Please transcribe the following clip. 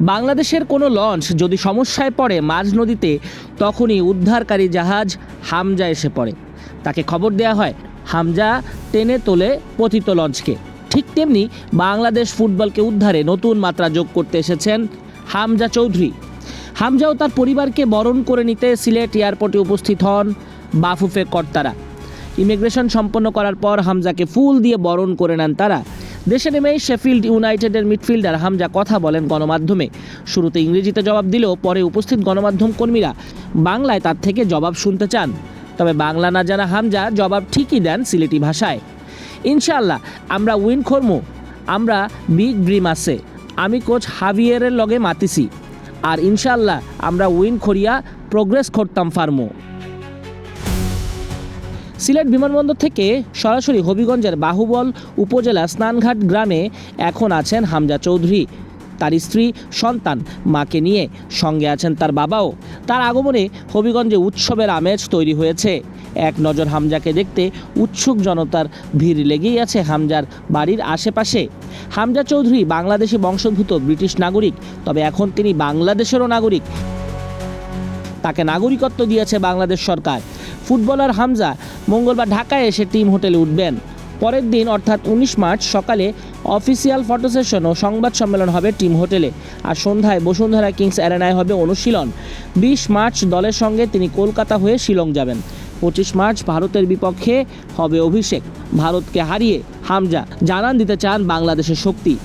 বাংলাদেশের কোনো লঞ্চ যদি সমস্যায় পড়ে মাঝ নদীতে, তখনই উদ্ধারকারী জাহাজ হামজা এসে পড়ে। তাকে খবর দেওয়া হয়, হামজা টেনে তোলে পতিত লঞ্চকে। ঠিক তেমনি বাংলাদেশ ফুটবলকে উদ্ধারে নতুন মাত্রা যোগ করতে এসেছেন হামজা চৌধুরী। হামজা ও তার পরিবারকে বরণ করে নিতে সিলেট এয়ারপোর্টে উপস্থিত হন বাফুফে কর্তারা। ইমিগ্রেশন সম্পন্ন করার পর হামজাকে ফুল দিয়ে বরণ করে নেন তারা। দেশে নেমেই শেফিল্ড ইউনাইটেডের মিডফিল্ডার হামজা কথা বলেন গণমাধ্যমে। শুরুতে ইংরেজিতে জবাব দিলেও পরে উপস্থিত গণমাধ্যম কর্মীরা বাংলায় তার থেকে জবাব শুনতে চান। তবে বাংলা না জানা হামজা জবাব ঠিকই দেন সিলেটি ভাষায়। ইনশাআল্লাহ, আমরা উইন করমু। আমরা বিগ ড্রিম আছে। আমি কোচ হাভিয়ারের লগে মাতিছি। আর ইনশাআল্লাহ, আমরা উইন করিয়া প্রোগ্রেস করতাম ফার্মো। সিলেট বিমানবন্দর থেকে সরাসরি হবিগঞ্জের বাহুবল উপজেলা স্নানঘাট গ্রামে এখন আছেন হামজা চৌধুরী। তার স্ত্রী সন্তান মাকে নিয়ে সঙ্গে আছেন তার বাবাও। তার আগমনে হবিগঞ্জে উৎসবের আমেজ তৈরি হয়েছে। এক নজর হামজাকে দেখতে উৎসুক জনতার ভিড় লেগেই আছে হামজার বাড়ির আশেপাশে। হামজা চৌধুরী বাংলাদেশি বংশোদ্ভূত ব্রিটিশ নাগরিক, তবে এখন তিনি বাংলাদেশেরও নাগরিক। তাকে নাগরিকত্ব দিয়েছে বাংলাদেশ সরকার। ফুটবলার হামজা মঙ্গলবার ঢাকায় এসে টিম হোটেলে উঠবেন। পরের দিন, অর্থাৎ উনিশ মার্চ সকালে, অফিসিয়াল ফটো সেশন ও সংবাদ সম্মেলন হবে টিম হোটেলে। আর সন্ধ্যায় বসুন্ধরা কিংস অ্যারেনায় হবে অনুশীলন। বিশ মার্চ দলের সঙ্গে তিনি কলকাতা হয়ে শিলং যাবেন। পঁচিশ মার্চ ভারতের বিপক্ষে হবে অভিষেক। ভারতকে হারিয়ে হামজা জানান দিতে চান বাংলাদেশের শক্তি।